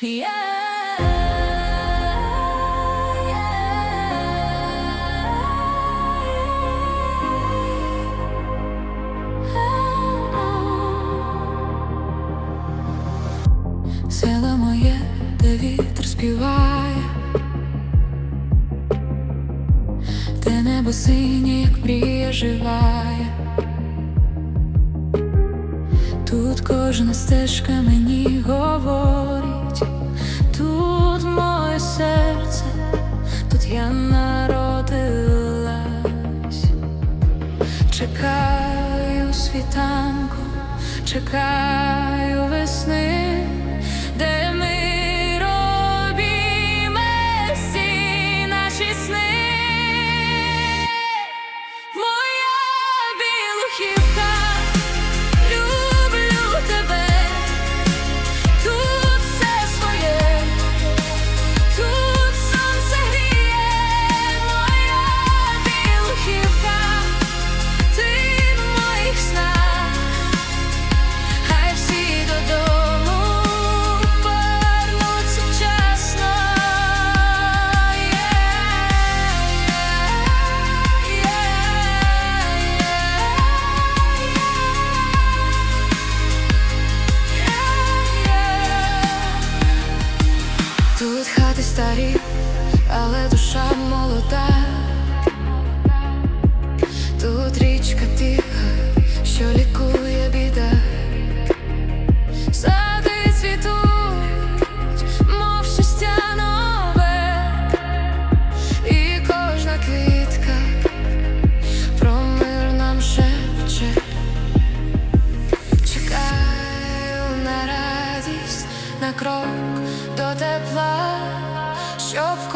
Село моє, де вітер співає, де небо синє, як тут кожна стежка мені говорить. я народилась, чекаю світанку, чекаю весни. крок до тепла, що в